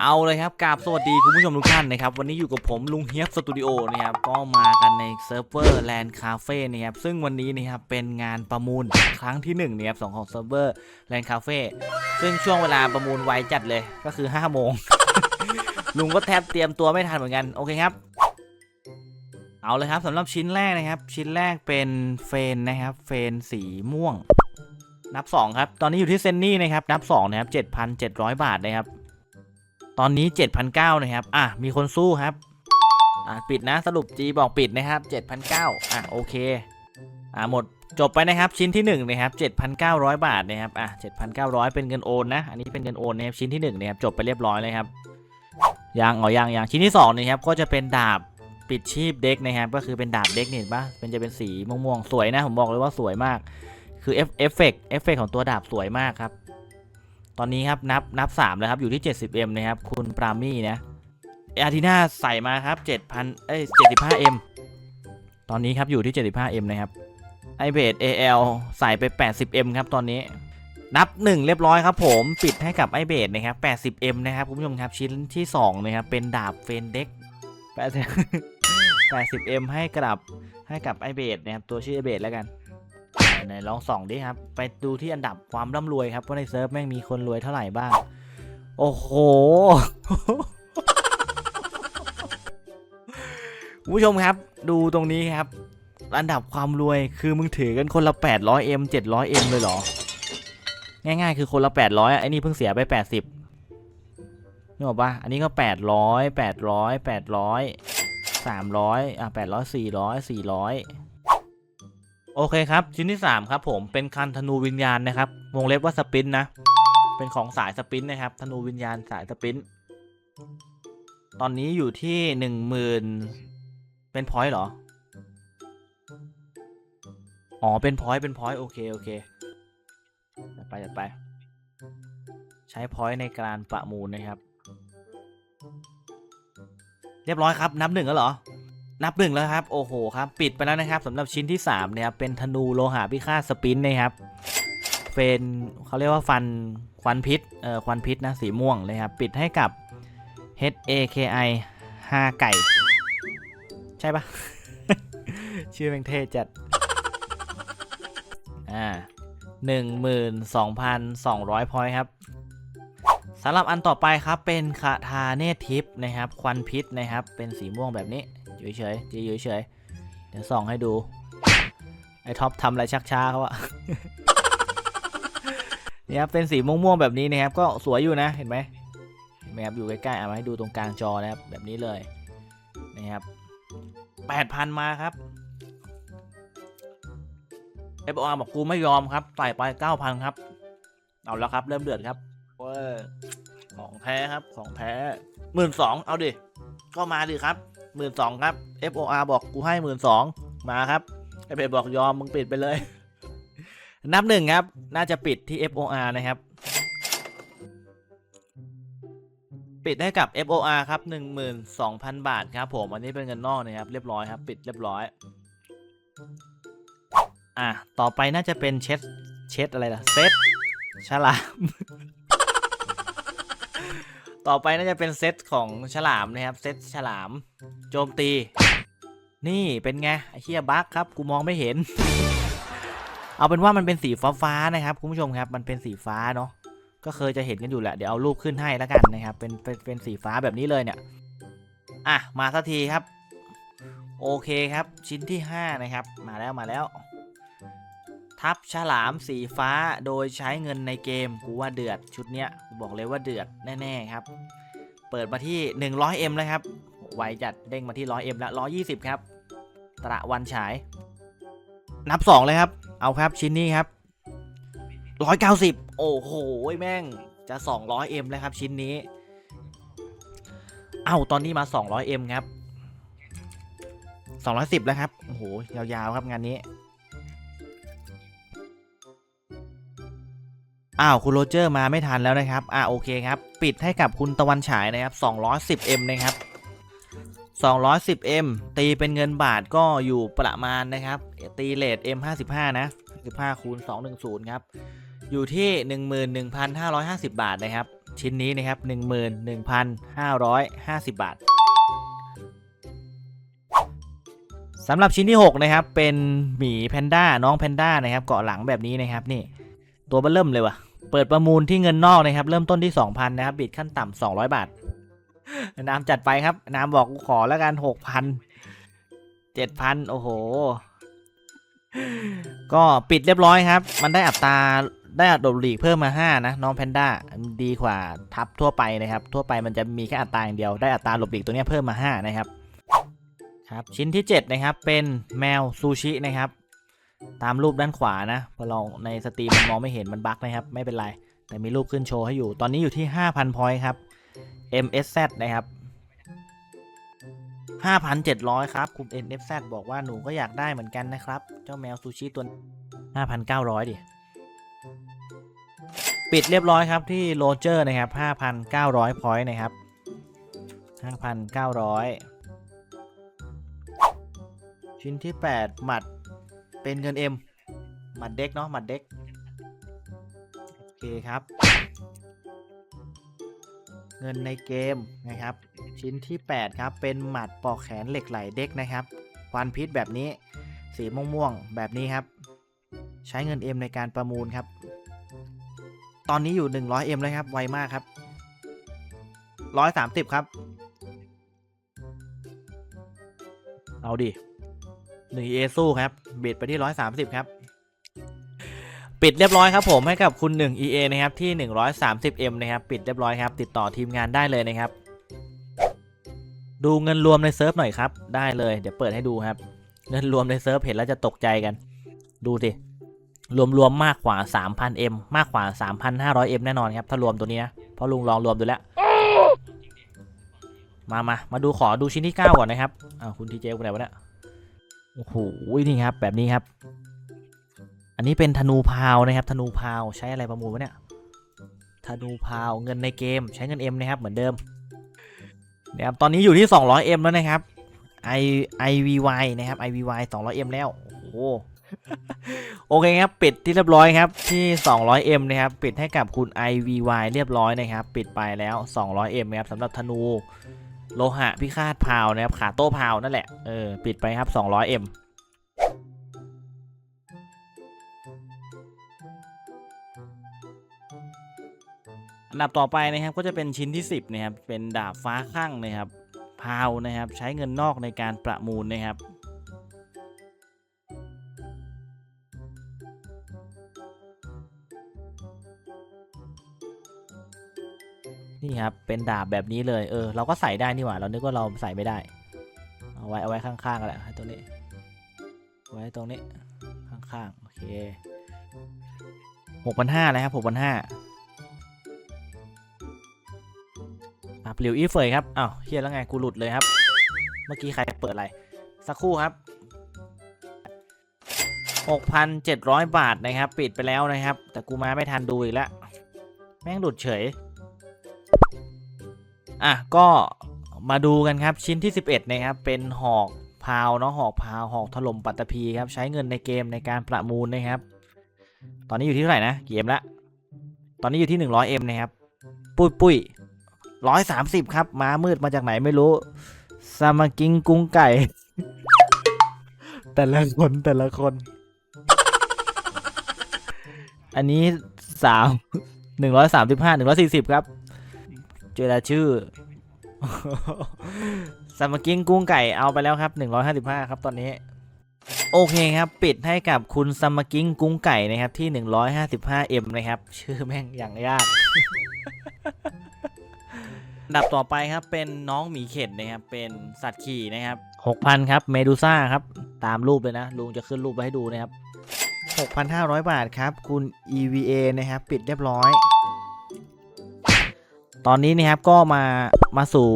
เอาเลยครับกราบสวัสดีคุณผู้ชมทุกท่านนะครับ วันนี้อยู่กับผมลุงเฮียบสตูดิโอนะครับ ก็มากันในเซิร์ฟเวอร์แลนด์คาเฟ่นะครับ ซึ่งวันนี้นะครับเป็นงานประมูลครั้งที่1นะครับสองของเซิร์ฟเวอร์แลนด์คาเฟ่ซึ่งช่วงเวลาประมูลไวจัดเลยก็คือ5โมง ลุงก็แทบเตรียมตัวไม่ทันเหมือนกัน โอเคครับ เอาเลยครับสำหรับชิ้นแรกนะครับ ชิ้นแรกเป็นเฟนนะครับ เฟนสีม่วง นับ 2 ครับ ตอนนี้อยู่ที่เซนนี่นะครับ นับ2นะครับ7,700 บาทนะครับ ตอนนี้7,900นะครับ อะ มีคนสู้ครับ อะ ปิดนะ สรุป G บอกปิดนะครับ7,900อะ โอเค อะ หมด จบไปนะครับ ชิ้นที่1นะครับ7,900 บาทนะครับ อะ 7,900 เป็นเงินโอนนะ อันนี้เป็นเงินโอนนะครับ ชิ้นที่1นะครับ จบไปเรียบร้อยเลยครับยังอ๋อยังยังชิ้นที่2นะครับ ก็จะเป็นดาบปิดชีพเด็กนะครับ ก็คือเป็นดาบเด็กนี่เห็นปะเป็นจะเป็นสีม่วงๆ สวยนะ ผมบอกเลยว่าสวยมาก คือเอฟเอฟเฟกเอฟเฟกของตัวดาบสวยมากครับ ตอนนี้ครับนับนับ3แล้วครับอยู่ที่ 70m นะครับคุณปรามี่นะอาทิน่าใส่มาครับ7,000เอ้ย 75m ตอนนี้ครับอยู่ที่ 75m นะครับไอเบด AL ใส่ไป 80m ครับตอนนี้นับ 1 เรียบร้อยครับผมปิดให้กับไอเบดนะครับ 80m นะครับคุณผู้ชมครับชิ้นที่2นะครับเป็นดาบเฟนเด็ก 80m ให้กลับให้กับไอเบดนะครับตัวชื่อไอเบดแล้วกัน ไหนลองส่องดิครับ ไปดูที่อันดับความร่ำรวยครับว่าในเซิร์ฟแม่งมีคนรวยเท่าไหร่บ้าง โอ้โหคุณผู้ชมครับ ดูตรงนี้ครับ อันดับความรวยคือมึงถือกันคนละ 800m 700m เลยเหรอ ง่ายๆ คือคนละ 800อะไอ้นี่เพิ่งเสียไป 80นึกออกปะอันนี้ก็ 800 800 800 300อะ800 400 400 โอเคครับ ชิ้นที่ 3 ครับผมเป็นคันธนูวิญญาณนะครับ วงเล็บว่าสปินนะ เป็นของสายสปินนะครับ ธนูวิญญาณสายสปินต์ตอนนี้อยู่ที่หนึ่งหมื่นเป็นพอยต์เหรอ อ๋อ เป็นพอยต์เป็นพอยต์โอเค โอเคจัดไปจัดไป ใช้พอยต์ในการประมูลนะครับ เรียบร้อยครับ นับหนึ่งแล้วเหรอ นับหนึ่งแล้วครับ โอ้โหครับปิดไปแล้วนะครับสำหรับชิ้นที่3เนี่ยครับเป็นธนูโลหะพิฆาตสปินนะครับเป็นเขาเรียกว่าฟันควันพิษเอ่อควันพิษนะสีม่วงเลยครับปิดให้กับ H A K I 5ไก่ ใช่ปะชื่อแม่งเท่จัดอ่าหนึ่งหมื่นสองพันสองร้อยพอยครับสำหรับอันต่อไปครับเป็นคาทาเนทิปนะครับ ควันพิษนะครับ เป็นสีม่วงแบบนี้ เฉยๆจีเฉยๆเดี๋ยวส่องให้ดู ไอ้ท็อปทำอะไรชักช้าเขาอะเนี่ยครับเป็นสีม่วงๆแบบนี้นะครับ ก็สวยอยู่นะเห็นไหมเห็นไหมครับอยู่ใกล้ๆเอามาให้ดูตรงกลางจอนะครับ แบบนี้เลยนะครับแปดพันมาครับเอฟอาร์บอกกูไม่ยอมครับใส่ไปเก้าพันครับ เอาแล้วครับ เริ่มเดือดครับเว้ยของแท้ครับ ของแท้หมื่นสองเอาดิ ก็มาดิครับ หมื่นสองครับ FOR บอกกูให้หมื่นสองมาครับไอเป็ดบอกยอมมึงปิดไปเลย นับหนึ่งครับ น่าจะปิดที่ FOR นะครับ ปิดให้กับ FOR ครับ 12,000 บาทครับผมอันนี้เป็นเงินนอกนะครับ เรียบร้อยครับ ปิดเรียบร้อย อะ ต่อไปน่าจะเป็นเช็ดเช็ดอะไรล่ะเซตฉลาม ต่อไปน่าจะเป็นเซตของฉลามนะครับ เซตฉลาม โจมตี นี่เป็นไงไอ้เฮียบั๊กครับ กูมองไม่เห็น เอาเป็นว่ามันเป็นสีฟ้าฟ้าๆนะครับคุณผู้ชมครับ มันเป็นสีฟ้าเนาะ ก็เคยจะเห็นกันอยู่แหละ เดี๋ยวเอารูปขึ้นให้แล้วกันนะครับ เป็นเป็นเป็นสีฟ้าแบบนี้เลยเนี่ย อะ มาสักทีครับ โอเคครับ ชิ้นที่ 5 นะครับ มาแล้วมาแล้ว ทับฉลามสีฟ้าโดยใช้เงินในเกมกูว่าเดือดชุดเนี้ยกูบอกเลยว่าเดือดแน่ๆครับ เปิดมาที่ 100M แล้วครับไวจัดเด้งมาที่ 100M แล้ว 120 ครับ ตระวันฉาย นับ 2 เลยครับ เอาครับชิ้นนี้ครับ 190 โอ้โหแม่งจะ 200M แล้วครับชิ้นนี้ เอ้าตอนนี้มา 200M ครับ 210 แล้วครับ โอ้โหยาวๆครับงานนี้ อ้าวคุณโรเจอร์มาไม่ทันแล้วนะครับ อ่าโอเคครับ ปิดให้กับคุณตะวันฉายนะครับ 210M นะครับ 210M ตีเป็นเงินบาทก็อยู่ประมาณนะครับ ตีเลท M55 นะ15คูณ210 ครับ อยู่ที่ 11,550 บาทนะครับ ชิ้นนี้นะครับ 11,550 บาทสำหรับชิ้นที่ 6 นะครับ เป็นหมีแพนด้าน้องแพนด้านะครับ เกาะหลังแบบนี้นะครับนี่ตัวเบอร์เริ่มเลยว่ะ เปิดประมูลที่เงินนอกนะครับ เริ่มต้นที่ 2,000 นะครับ บิดขั้นต่ำ200 บาท น้ำจัดไปครับ น้ำบอกกูขอแล้วกัน 6,000 7,000 โอ้โห ก็ปิดเรียบร้อยครับ มันได้อัตราได้อัตราหลีกเพิ่มมา 5 นะ น้องแพนด้าดีกว่าทับทั่วไปนะครับ ทั่วไปมันจะมีแค่อัตราอย่างเดียวได้อัตราหลบหลีกตัวนี้เพิ่มมา 5 นะครับครับชิ้นที่ 7 นะครับ เป็นแมวซูชินะครับ ตามรูปด้านขวานะพอลองในสตรีมมันมองไม่เห็นมันบั๊กนะครับ ไม่เป็นไร แต่มีรูปขึ้นโชว์ให้อยู่ ตอนนี้อยู่ที่ 5,000พอยต์ครับ MSZ นะครับ 5,700 ครับ คุณ NFZ บอกว่าหนูก็อยากได้เหมือนกันนะครับ เจ้าแมวซูชิตัว 5,900 ดิ ปิดเรียบร้อยครับที่โรเจอร์นะครับ 5,900พอยต์นะครับ 5,900 ชิ้นที่ 8 หมัด เป็นเงิน M หมัดเด็กเนาะหมัดเด็กโอเคครับ เงินในเกมนะครับ ชิ้นที่ 8 ครับ เป็นหมัดปอกแขนเหล็กไหลเด็กนะครับควันพิษแบบนี้สีม่วงๆแบบนี้ครับ ใช้เงิน M ในการประมูลครับ ตอนนี้อยู่ 100 M แล้วครับไวมากครับ130 ครับ เอาดิ หนึ่งเอสู้ครับบิดไปที่130ครับปิดเรียบร้อยครับผมให้กับคุณ 1 EA นะครับที่ 130M นะครับปิดเรียบร้อยครับ ติดต่อทีมงานได้เลยนะครับ ดูเงินรวมในเซิร์ฟหน่อยครับ ได้เลยเดี๋ยวเปิดให้ดูครับ เงินรวมในเซิร์ฟเห็นแล้วจะตกใจกัน ดูสิรวมๆมมากกว่า 3,000M มากกว่า 3,500M แน่นอนครับถ้ารวมตัวนี้นะเพราะลุงลองรวมดูแล้ว มามามาดูขอดูชิ้นที่ 9 ก่อนนะครับอ้าวคุณทีเจไปไหนวะเนี่ย โอ้โหนี่ครับ แบบนี้ครับ อันนี้เป็นธนูพาวนะครับธนูพาวใช้อะไรประมูลวะเนี่ยธนูพาวเงินในเกมใช้เงิน M นะครับเหมือนเดิมนะครับตอนนี้อยู่ที่ 200M แล้วนะครับ i ivy นะครับ ivy 200M แล้วโอ้โหโอเคครับ ปิดที่เรียบร้อยครับที่ 200M นะครับ ปิดให้กับคุณ ivy เรียบร้อยนะครับ ปิดไปแล้ว 200M นะครับสำหรับธนู โลหะพิฆาตพาวนะครับ ขาโต้พาวนั่นแหละ เออ ปิดไปครับ 200M อันดับต่อไปนะครับก็จะเป็นชิ้นที่ 10นะครับ เป็นดาบฟ้าข้างนะครับ พาวนะครับ ใช้เงินนอกในการประมูลนะครับ นี่ครับ เป็นดาบแบบนี้เลย เออ เราก็ใส่ได้นี่หว่า เรานึกว่าเราใส่ไม่ได้ เอาไว้เอาไว้ข้างๆกันแหละตัวนี้ ไว้ตรงนี้ ข้างๆ โอเคหกพันห้าเลยครับหกพันห้าครับหลิวอีเฟยครับอ้าวเฮียแล้วไง กูหลุดเลยครับ เมื่อกี้ใครเปิดอะไร สักครู่ครับ 6,700 บาทนะครับ ปิดไปแล้วนะครับ แต่กูมาไม่ทันดูอีกแล้ว แม่งหลุดเฉย อะก็มาดูกันครับชิ้นที่ 11 นะครับ เป็นหอกพาวเนาะหอกพาวหอกถล่มปัตตภีครับ ใช้เงินในเกมในการประมูลนะครับ ตอนนี้อยู่ที่เท่าไหร่นะเกมละ ตอนนี้อยู่ที่ 100M นะครับ ปุ้ยปุ้ยร้อยสามสิบครับ ม้ามืดมาจากไหนไม่รู้ซามากิงกุ้งไก่ แต่ละคนแต่ละคน อันนี้สามหนึ่งร้อยสามสิบห้าหนึ่งร้อยสี่สิบครับ เจอล้วชื่อซามากิงกุ้งไก่เอาไปแล้วครับหนึ่งร้อยห้าสิบห้าครับตอนนี้ โอเคครับ ปิดให้กับคุณซามากิงกุ้งไก่นะครับที่ 155M นะครับ ชื่อแม่งอย่างยากดับต่อไปครับเป็นน้องหมีเข็ดนะครับ เป็นสัตว์ขี่นะครับ6,000 ครับ เมดูซ่าครับ ตามรูปเลยนะ ลุงจะขึ้นรูปไว้ให้ดูนะครับ 6,500 บาทครับ คุณ EVA นะครับ ปิดเรียบร้อย ตอนนี้นะครับก็มามาสู่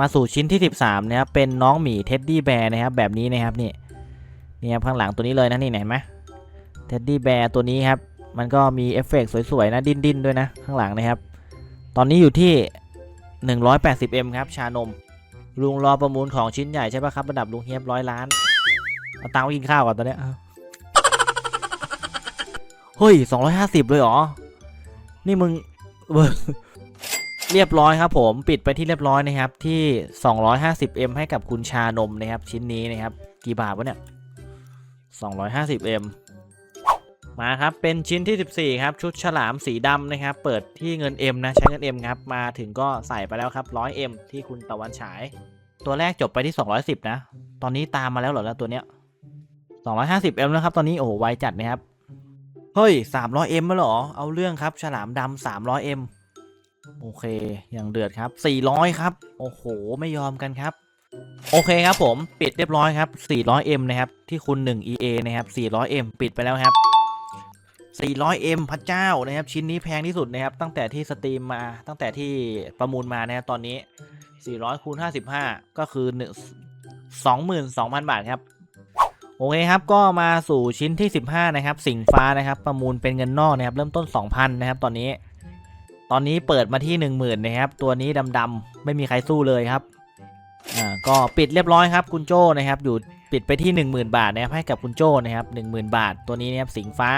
มาสู่ชิ้นที่ 13นะครับเป็นน้องหมีเท็ดดี้แบร์นะครับแบบนี้นะครับนี่นี่ครับข้างหลังตัวนี้เลยนะนี่เห็นไหมเท็ดดี้แบร์ตัวนี้ครับมันก็มีเอฟเฟกต์สวยๆนะดิ้นๆด้วยนะข้างหลังนะครับ ตอนนี้อยู่ที่ 180M ครับชานม ลุงรอประมูลของชิ้นใหญ่ใช่ปะครับระดับลุงเฮียบร้อยล้านเอาตังค์กินข้าวก่อนตอนเนี้ยเอาเฮ้ย 250 เลยเหรอ นี่มึง เรียบร้อยครับผมปิดไปที่เรียบร้อยนะครับที่ 250M ให้กับคุณชานมนะครับชิ้นนี้นะครับกี่บาทวะเนี่ย 250M มาครับเป็นชิ้นที่ 14 ครับ ชุดฉลามสีดำนะครับ เปิดที่เงิน M นะ ใช้เงิน M ครับ มาถึงก็ใส่ไปแล้วครับ 100M ที่คุณตะวันฉาย ตัวแรกจบไปที่ 210 นะ ตอนนี้ตามมาแล้วเหรอแล้วตัวเนี้ย 250M แล้วครับ ตอนนี้โอ้โหไวจัดนะครับ เฮ้ย 300M มาเหรอ เอาเรื่องครับฉลามดำ 300M โอเคอย่างเดือดครับ 400 ครับ โอ้โห ไม่ยอมกันครับ โอเคครับผมปิดเรียบร้อยครับ 400M นะครับ ที่คุณ 1 EA นะครับ 400M ปิดไปแล้วครับ 400M พระเจ้านะครับ ชิ้นนี้แพงที่สุดนะครับ ตั้งแต่ที่สตรีมมา ตั้งแต่ที่ประมูลมานะครับตอนนี้ 400คูณ55 ก็คือ1 22,000 บาทครับ โอเคครับ ก็มาสู่ชิ้นที่ 15 นะครับ สิงฟ้านะครับ ประมูลเป็นเงินนอกนะครับ เริ่มต้น 2,000 นะครับ ตอนนี้ ตอนนี้เปิดมาที่ 10,000นะครับ ตัวนี้ดำๆไม่มีใครสู้เลยครับ อ่า ก็ปิดเรียบร้อยครับคุณโจนะครับ อยู่ปิดไปที่ 10,000 บาทนะครับให้กับคุณโจนะครับ10,000 บาท ตัวนี้นะครับสิงฟ้า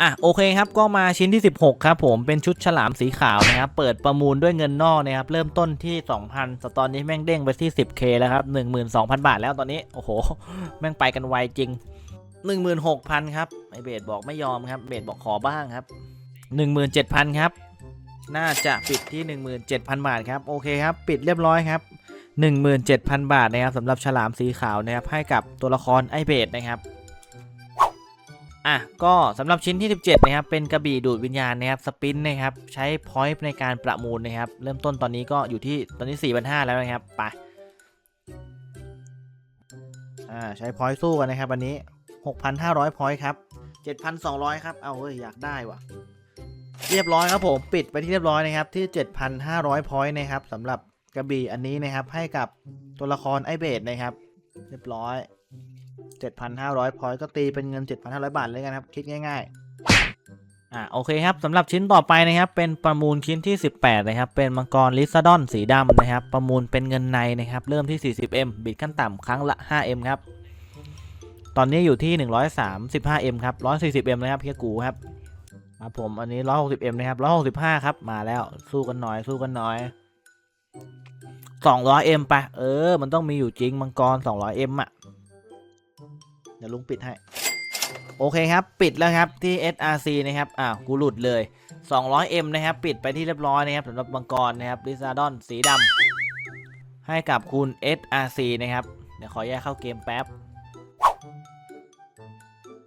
อะโอเคครับก็มาชิ้นที่ 16 ครับผมเป็นชุดฉลามสีขาวนะครับ เปิดประมูลด้วยเงินนอกนะครับ เริ่มต้นที่ 2,000แต่ตอนนี้แม่งเด้งไปที่ 10k แล้วครับ 12,000 บาทแล้วตอนนี้ โอ้โห แม่งไปกันไวจริง 16,000 ครับไอเบสบอกไม่ยอมครับเบสบอกขอบ้างครับ 17,000 ครับ น่าจะปิดที่ 17,000 บาทครับ โอเคครับ ปิดเรียบร้อยครับ 17,000 บาทนะครับสำหรับฉลามสีขาวนะครับให้กับตัวละครไอเบสนะครับอะก็สำหรับชิ้นที่ 17 นะครับ เป็นกระบี่ดูดวิญญาณนะครับสปินนะครับ ใช้พอยต์ในการประมูลนะครับ เริ่มต้นตอนนี้ก็อยู่ที่ตอนนี้4,500แล้วนะครับไปอ่าใช้พอยต์สู้กันนะครับ วันนี้ 6,500พอยต์ครับ 7,200 ครับ เอาเว้ยอยากได้ว่ะ เรียบร้อยครับผมปิดไปที่เรียบร้อยนะครับที่ 7,500 พอยต์นะครับสำหรับกระบี่อันนี้นะครับให้กับตัวละครไอเบดนะครับ เรียบร้อย 7,500 พอยต์ก็ตีเป็นเงิน 7,500 บาทเลยกันครับ คิดง่ายๆอ่าโอเคครับสำหรับชิ้นต่อไปนะครับ เป็นประมูลชิ้นที่ 18 นะครับ เป็นมังกรลิซาดอนสีดำนะครับ ประมูลเป็นเงินในนะครับ เริ่มที่ 40M บิดขั้นต่ำครั้งละ 5M ครับตอนนี้อยู่ที่ 135M ครับ 140M นะครับเพียกูครับ ครับผมอันนี้ 160M นะครับ165ครับมาแล้วสู้กันหน่อยสู้กันหน่อย 200M ไปะเออ มันต้องมีอยู่จริงมังกร 200M อะเดี๋ยวลุงปิดให้ โอเคครับ ปิดแล้วครับที่ SRC นะครับอ้าวกูหลุดเลย 200M นะครับ ปิดไปที่เรียบร้อยนะครับสำหรับมังกรนะครับลิซาดอนสีดำให้กับคุณ SRC นะครับ เดี๋ยวขอแยกเข้าเกมแป๊บ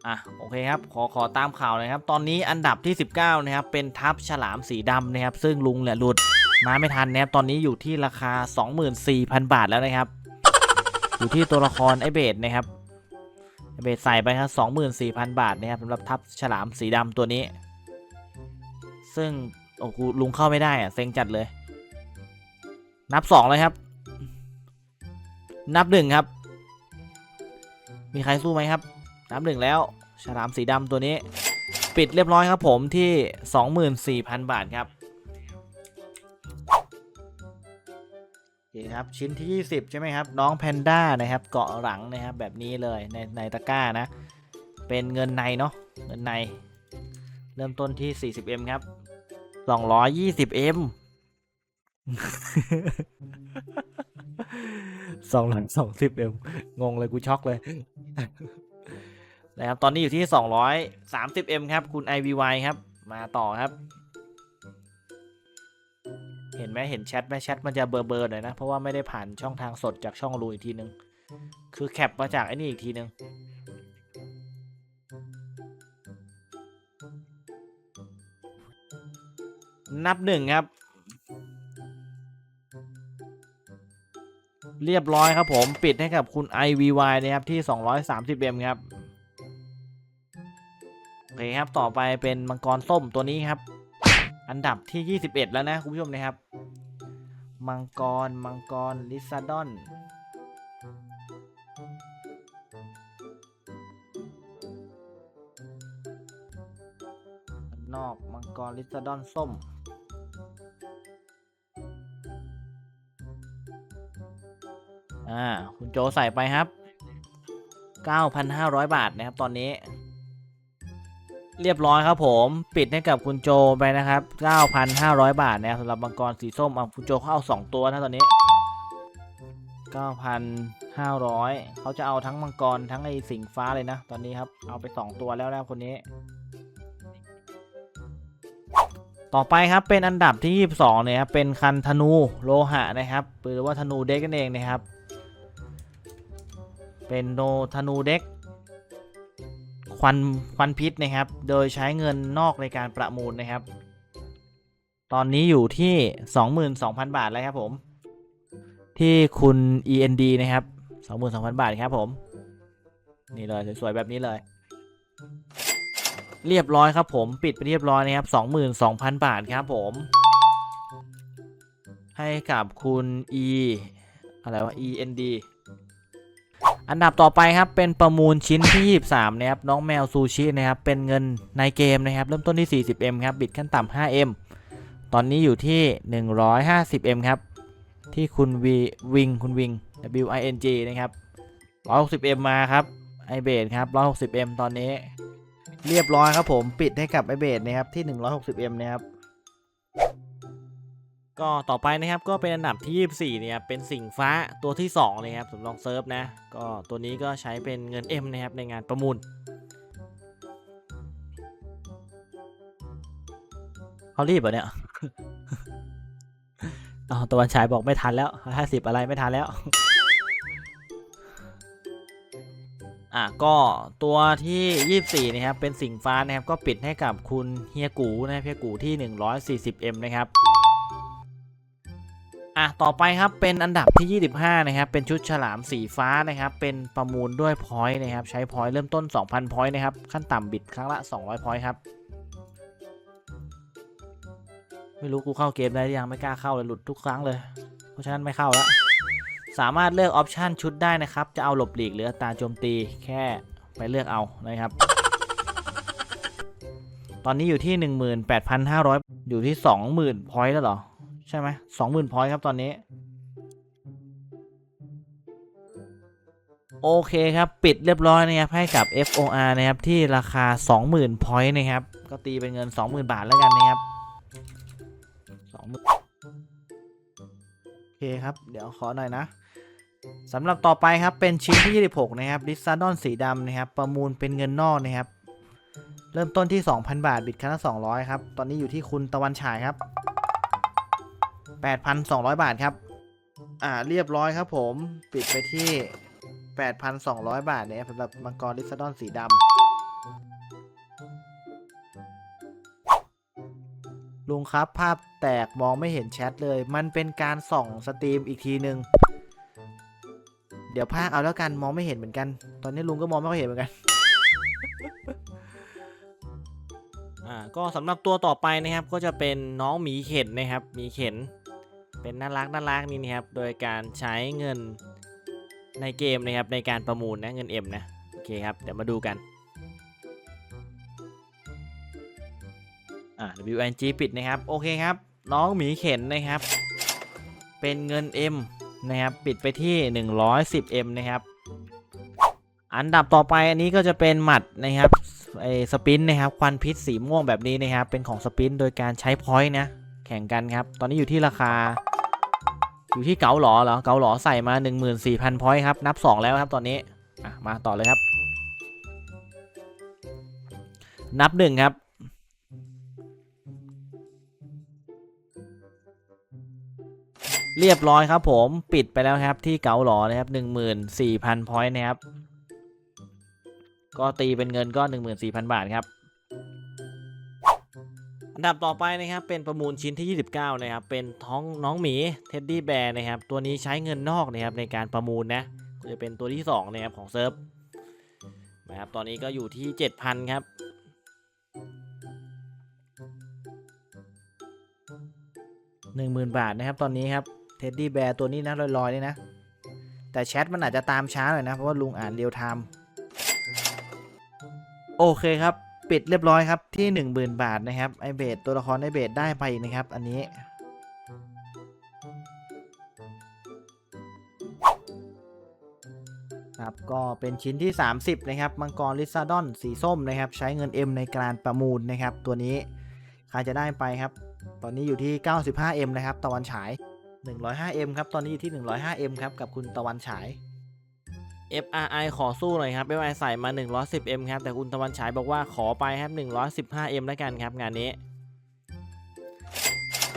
อะโอเคครับขอขอตามข่าวหน่อยครับ ตอนนี้อันดับที่ 19 นะครับ เป็นทัพฉลามสีดำนะครับ ซึ่งลุงเนี่ยหลุดมาไม่ทันนะครับ ตอนนี้อยู่ที่ราคา 24,000 บาทแล้วนะครับ อยู่ที่ตัวละครไอเบดนะครับไอเบดใส่ไปครับ24,000 บาทนะครับสำหรับทัพฉลามสีดำตัวนี้ ซึ่งโอ้กูลุงเข้าไม่ได้อะเซ็งจัดเลย นับสองเลยครับ นับหนึ่งครับ มีใครสู้ไหมครับ นับหนึ่งแล้ว ฉลามสีดำตัวนี้ ปิดเรียบร้อยครับผมที่ 24,000 บาทครับโอเคครับชิ้นที่ 20 ใช่ไหมครับ น้องแพนด้านะครับ เกาะหลังนะครับแบบนี้เลยในในตะกร้านะ เป็นเงินในเนาะเงินใน เริ่มต้นที่ 40M ครับ 220M สองหลังสองสิบเอ็มงงเลยกูช็อกเลย นะครับตอนนี้อยู่ที่ 230M ครับคุณ IVY ครับ มาต่อครับ เห็นไหมเห็นแชทไหมแชทมันจะเบอร์เบอร์หน่อยนะ เพราะว่าไม่ได้ผ่านช่องทางสดจากช่องรูอีกทีนึง คือแคปมาจากไอ้นี่อีกทีนึงนับหนึ่งครับ เรียบร้อยครับผมปิดให้กับคุณ IVY นะครับที่ 230M ครับ เคครับต่อไปเป็นมังกรส้มตัวนี้ครับ อันดับที่ 21 แล้วนะคุณผู้ชมนะครับ มังกรมังกรลิซาดอนนอกมังกรลิซาดอนส้มอ่าคุณโจใส่ไปครับ 9,500 บาทนะครับตอนนี้ เรียบร้อยครับผมปิดให้กับคุณโจไปนะครับ 9,500 บาทนะครับสำหรับมังกรสีส้มเอาคุณโจเขาเอา 2 ตัวนะตอนนี้ 9,500 เขาจะเอาทั้งมังกรทั้งไอ้สิงฟ้าเลยนะ ตอนนี้ครับ เอาไป 2 ตัวแล้วนะครับคนนี้ ต่อไปครับเป็นอันดับที่ 22 เนี่ยครับเป็นคันธนูโลหะนะครับหรือว่าธนูเด็กกันเองนะครับ เป็นโนธนูเด็ก ควันควันพิษนะครับ โดยใช้เงินนอกในการประมูลนะครับ ตอนนี้อยู่ที่ 22,000 บาทแล้วครับผม ที่คุณ END นะครับ 22,000 บาทครับผม นี่เลยสวยๆแบบนี้เลย เรียบร้อยครับผมปิดไปเรียบร้อยนะครับ 22,000 บาทครับผม ให้กับคุณ E อะไรวะ END อันดับต่อไปครับเป็นประมูลชิ้นที่ 23นะครับน้องแมวซูชินะครับเป็นเงินในเกมนะครับเริ่มต้นที่ 40M ครับบิดขั้นต่ำ 5M ตอนนี้อยู่ที่ 150M ครับที่คุณวีวิงคุณวิง W I N G นะครับ 160M มาครับไอเบดครับ 160M ตอนนี้ เรียบร้อยครับผมปิดให้กับไอเบดนะครับที่ 160M นะครับ ก็ต่อไปนะครับก็เป็นอันดับที่ 24 เนี่ยเป็นสิงฟ้าตัวที่2เลยครับสำรองเซิร์ฟนะ ก็ตัวนี้ก็ใช้เป็นเงิน M นะครับในงานประมูลเขารีบเหรอเนี่ยอ๋อตะวันฉายบอกไม่ทันแล้ว50อะไรไม่ทันแล้ว อะก็ตัวที่ 24 นะครับเป็นสิงฟ้านะครับก็ปิดให้กับคุณเฮียกูนะครับเฮียกูที่ 140M นะครับ อะต่อไปครับเป็นอันดับที่ 25 นะครับ เป็นชุดฉลามสีฟ้านะครับ เป็นประมูลด้วยพอยต์นะครับ ใช้พอยต์เริ่มต้น 2,000พอยต์นะครับ ขั้นต่ำบิดครั้งละ 200พอยต์ครับ ไม่รู้กูเข้าเกมได้หรือยังไม่กล้าเข้าเลยหลุดทุกครั้งเลย เพราะฉะนั้นไม่เข้าแล้วสามารถเลือกออปชันชุดได้นะครับ จะเอาหลบหลีกหรืออัตราโจมตีแค่ไปเลือกเอานะครับ ตอนนี้อยู่ที่ 18,500 อยู่ที่ 20,000พอยต์แล้วเหรอ ใช่ไหมสองหมื่นพอยต์ครับตอนนี้ โอเคครับ ปิดเรียบร้อยนะครับ ให้กับ FOR นะครับ ที่ราคา 20,000พอยต์นะครับ ก็ตีเป็นเงิน 20,000 บาทแล้วกันนะครับ20,000โอเคครับ เดี๋ยวขอหน่อยนะสำหรับต่อไปครับเป็นชิ้นที่ 26 นะครับดิซาดอนสีดำนะครับ ประมูลเป็นเงินนอกนะครับ เริ่มต้นที่ 2,000 บาท บิดครั้งละ200 ครับ ตอนนี้อยู่ที่คุณตะวันฉายครับ 8,200 บาทครับ อ่าเรียบร้อยครับผม ปิดไปที่ 8,200 บาทเนี่ยสำหรับมังกรลิซาดอนสีดำลุงครับภาพแตกมองไม่เห็นแชทเลย มันเป็นการส่องสตรีมอีกทีหนึ่งเดี๋ยวภาคเอาแล้วกันมองไม่เห็นเหมือนกัน ตอนนี้ลุงก็มองไม่ค่อยเห็นเหมือนกันอ่าก็สำหรับตัวต่อไปนะครับก็จะเป็นน้องหมีเข็นนะครับหมีเข็น เป็นน่ารักน่ารักนี่นะครับ โดยการใช้เงินในเกมนะครับในการประมูลนะเงิน M นะ โอเคครับ เดี๋ยวมาดูกัน อ่า WNG ปิดนะครับ โอเคครับ น้องหมีเข็นนะครับ เป็นเงิน M นะครับ ปิดไปที่ 110M นะครับ อันดับต่อไปอันนี้ก็จะเป็นหมัดนะครับไอสปินนะครับควันพิษสีม่วงแบบนี้นะครับ เป็นของสปินโดยการใช้พอยต์นะ แข่งกันครับ ตอนนี้อยู่ที่ราคา อยู่ที่เกาหลอเหรอเกาหลอใส่มา 14,000พอยต์ครับ นับ 2 แล้วครับตอนนี้มาต่อเลยครับ นับ 1 ครับเรียบร้อยครับผมปิดไปแล้วครับที่เกาหลอนะครับ14,000พอยต์นะครับ ก็ตีเป็นเงินก็14,000บาทครับ อันดับต่อไปนะครับเป็นประมูลชิ้นที่ 29 นะครับ เป็นท้องน้องหมีเท็ดดี้แบร์นะครับ ตัวนี้ใช้เงินนอกนะครับในการประมูลนะก็จะเป็นตัวที่ 2 นะครับของเซิร์ฟนะครับตอนนี้ก็อยู่ที่ 7,000 ครับ10,000บาทนะครับ ตอนนี้ครับเท็ดดี้แบร์ตัวนี้นะลอยๆนี่นะ แต่แชทมันอาจจะตามช้าหน่อยนะ เพราะว่าลุงอ่านเรียลไทม์โอเคครับ ปิดเรียบร้อยครับที่ 10,000 บาทนะครับไอเบดตัวละครไอเบดได้ไปนะครับ อันนี้ ครับก็เป็นชิ้นที่ 30 นะครับ มังกรลิซาดอนสีส้มนะครับ ใช้เงิน M ในการประมูลนะครับ ตัวนี้ใครจะได้ไปครับ ตอนนี้อยู่ที่ 95M นะครับ ตะวันฉาย 105M ครับ ตอนนี้อยู่ที่ 105M ครับ กับคุณตะวันฉาย FRI ขอสู้หน่อยครับ FRI ใส่มา 110M ครับ แต่คุณตะวันฉายบอกว่าขอไปครับ 115M แล้วกันครับงานนี้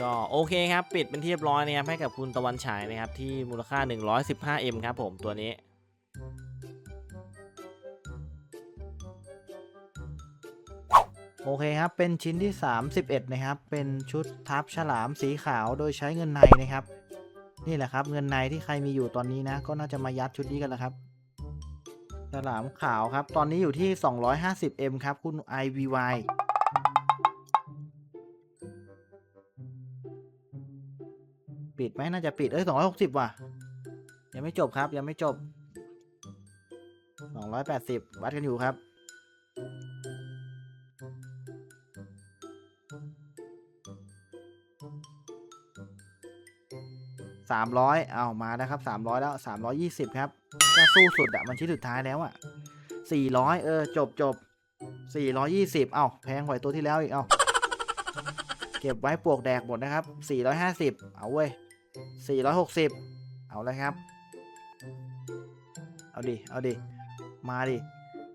ก็โอเคครับ ปิดเป็นที่เรียบร้อยนะครับให้กับคุณตะวันฉายนะครับที่มูลค่า 115M ครับผมตัวนี้โอเคครับ เป็นชิ้นที่ 31 นะครับ เป็นชุดทับฉลามสีขาวโดยใช้เงินในนะครับ นี่แหละครับ เงินในที่ใครมีอยู่ตอนนี้นะ ก็น่าจะมายัดชุดนี้กันแล้วครับ ฉลามขาวครับ ตอนนี้อยู่ที่ 250M ครับ คุณ IVY ปิดไหมน่าจะปิด เอ้ย 260 ว่ะ ยังไม่จบครับ ยังไม่จบ 280 วัดกันอยู่ครับ สามร้อยเอามานะครับสามร้อยแล้วสามร้อยี่สิบครับก็สู้สุดอะมันชิ้นสุดท้ายแล้วอะสี่ร้อยเออ จบจบสี่ร้อยี่สิบเอาแพงกว่าตัวที่แล้วอีก เอาเก็บไว้ปลวกแดกหมดนะครับสี่ร้อยห้าสิบเอาเว้ยสี่ร้อยหกสิบเอาเลยครับ เอาดิ เอาดิ มาดิ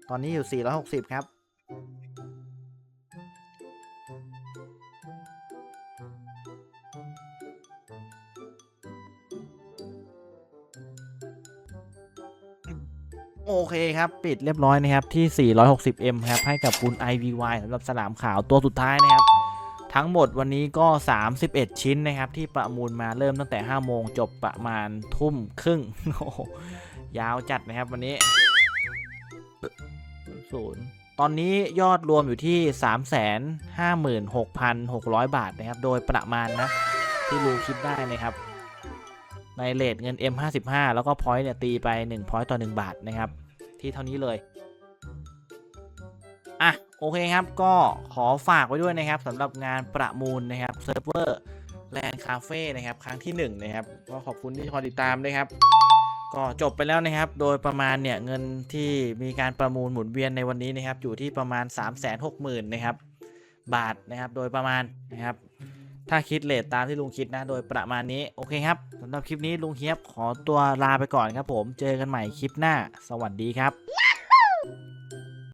ตอนนี้อยู่สี่ร้อยหกสิบครับ เคครับ ปิดเรียบร้อยนะครับที่ 460M ครับ ให้กับคุณ IVY สำหรับสลามขาวตัวสุดท้ายนะครับ ทั้งหมดวันนี้ก็ 31 ชิ้นนะครับ ที่ประมูลมาเริ่มตั้งแต่ 5 โมงจบประมาณทุ่มครึ่ง ยาวจัดนะครับวันนี้ศูนย์ตอนนี้ยอดรวมอยู่ที่ 356,600 บาทนะครับ โดยประมาณนะ ที่ลุงคิดได้นะครับในเลทเงิน M55 แล้วก็พอยต์เนี่ยตีไป1พอยต์ต่อ 1 บาทนะครับ ที่เท่านี้เลยอะโอเคครับก็ขอฝากไว้ด้วยนะครับสำหรับงานประมูลนะครับเซิร์ฟเวอร์แลนด์คาเฟ่นะครับครั้งที่1นะครับก็ขอบคุณที่คอยติดตามด้วยครับ ก็จบไปแล้วนะครับ โดยประมาณเนี่ยเงินที่มีการประมูลหมุนเวียนในวันนี้นะครับอยู่ที่ประมาณ 3 6 0 0 0 0นะครับบาทนะครับโดยประมาณนะครับ ถ้าคิดเลทตามที่ลุงคิดนะ โดยประมาณนี้ โอเคครับสำหรับคลิปนี้ลุงเฮียบขอตัวลาไปก่อนครับผม เจอกันใหม่คลิปหน้า สวัสดีครับ